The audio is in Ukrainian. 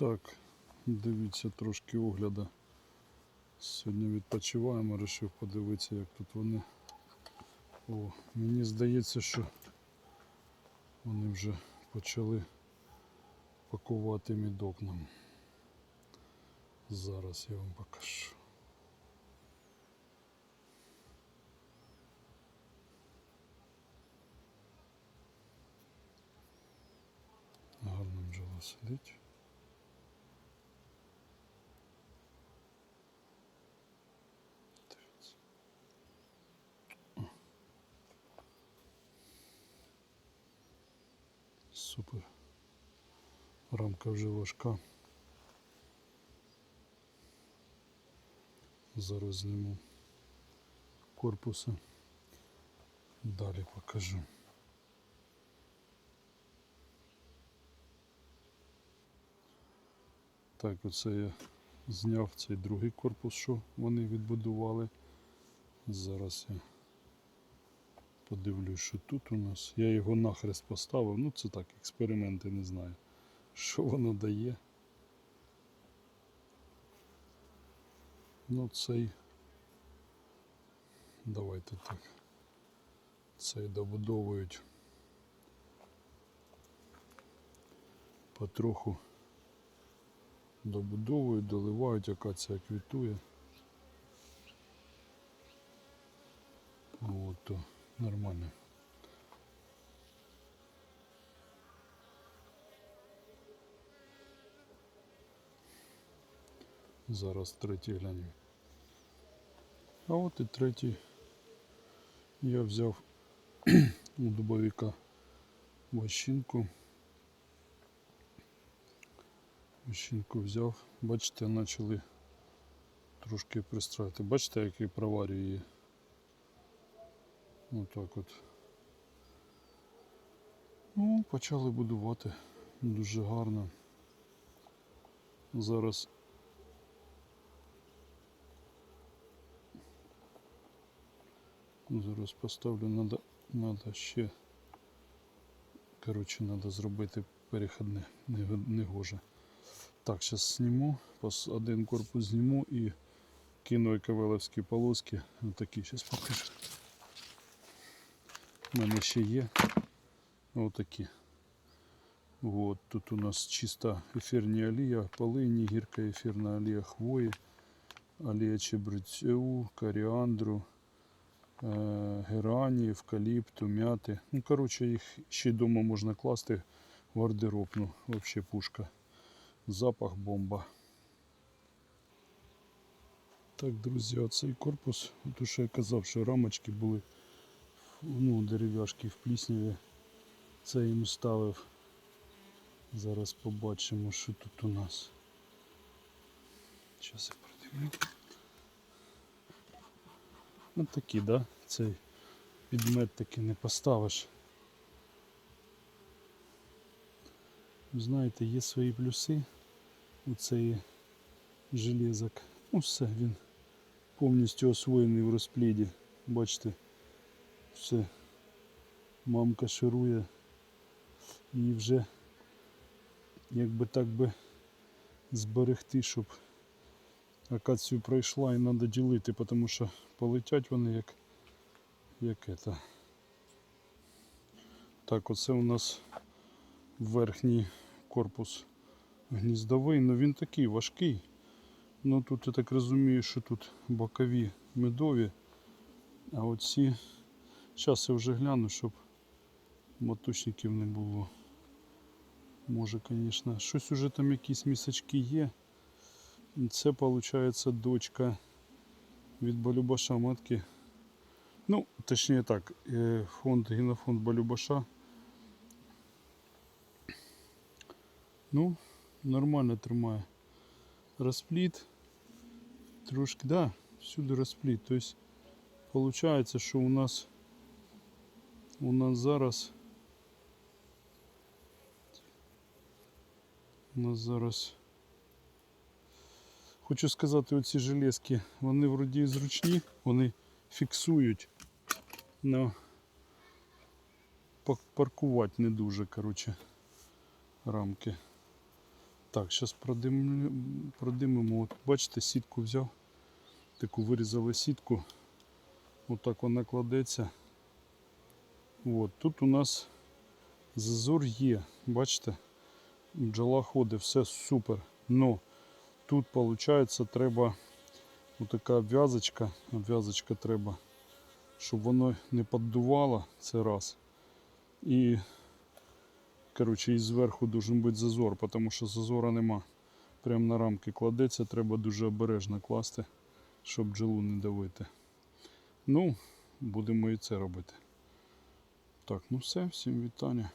Так, дивіться трошки огляда. Сьогодні відпочиваємо, вирішив подивитися, як тут вони. О, мені здається, що вони вже почали пакувати мідок нам. Зараз я вам покажу. Гарно бджола сидить. Супер. Рамка вже важка. Зараз зніму корпуси. Далі покажу. Так, оце я зняв цей другий корпус, що вони відбудували. Зараз я подивлюсь, що тут у нас. Я його нахрест поставив. Ну це так, експерименти не знаю. Що воно дає. Ну цей. Давайте так. Цей добудовують потроху добудовують, доливають, акація квітує. От, то нормально. Зараз третій глянемо. А от і третій я взяв у дубовика вощинку. Вощинку взяв. Бачите, почали трошки пристроїти. Бачите, який проварює її. Отак от. Ну, почали будувати дуже гарно. Зараз зараз поставлю, надо, надо ще. Коротше, треба зробити перехідне, не, не. Так, зараз зніму, один корпус зніму і кину екавелевські полоски. Отакі зараз покажу. У мене ще є отакі. Вот, тут у нас чиста ефірні олія, полині, гірка ефірна олія хвої, олія чебрецю, коріандру, е, герані, евкаліпту, мяти. Ну, коротше, їх ще вдома можна класти в гардероб. Ну, взагалі пушка. Запах бомба. Так, друзі, оцей корпус, то що я казав, що рамочки були ну, дерев'яшки в плісняві. Це їм ставив. Зараз побачимо, що тут у нас. Зараз я продивлю. Ось такі, да? Цей підмет таки не поставиш. Знаєте, є свої плюси у цей железок. Ну все, він повністю освоєний в розпліді. Бачите, все, мамка ширує і вже якби так би зберегти, щоб акацію пройшла і треба ділити, тому що полетять вони як, як это. Так, оце у нас верхній корпус гніздовий, ну він такий важкий. Ну тут я так розумію, що тут бокові медові, а оці, зараз я вже гляну, щоб моточників не було. Може, звісно, щось уже там якісь місячки є. Це виходить дочка від Балюбаша матки. Ну, точніше так, е, фонд генофонд Балюбаша. Ну, нормально тримає. Розпліт. Трошки, да, всюди розпліт. Тобто, виходить, що у нас у нас зараз у нас зараз хочу сказати, оці железки, вони вроді зручні, вони фіксують, але паркувати не дуже, коротше, рамки. Так, зараз продимлю, продимимо. От, бачите, сітку взяв. Таку вирізали сітку. Отак вона кладеться. От, тут у нас зазор є. Бачите? Бджола ходить, все супер. Но тут виходить треба отака обв'язочка. Обв'язочка треба, щоб воно не піддувало. Це раз. І коротше, і зверху должен бути зазор, тому що зазора нема. Прямо на рамки кладеться, треба дуже обережно класти, щоб бджолу не давити. Ну, будемо і це робити. Так, ну все, всім вітання.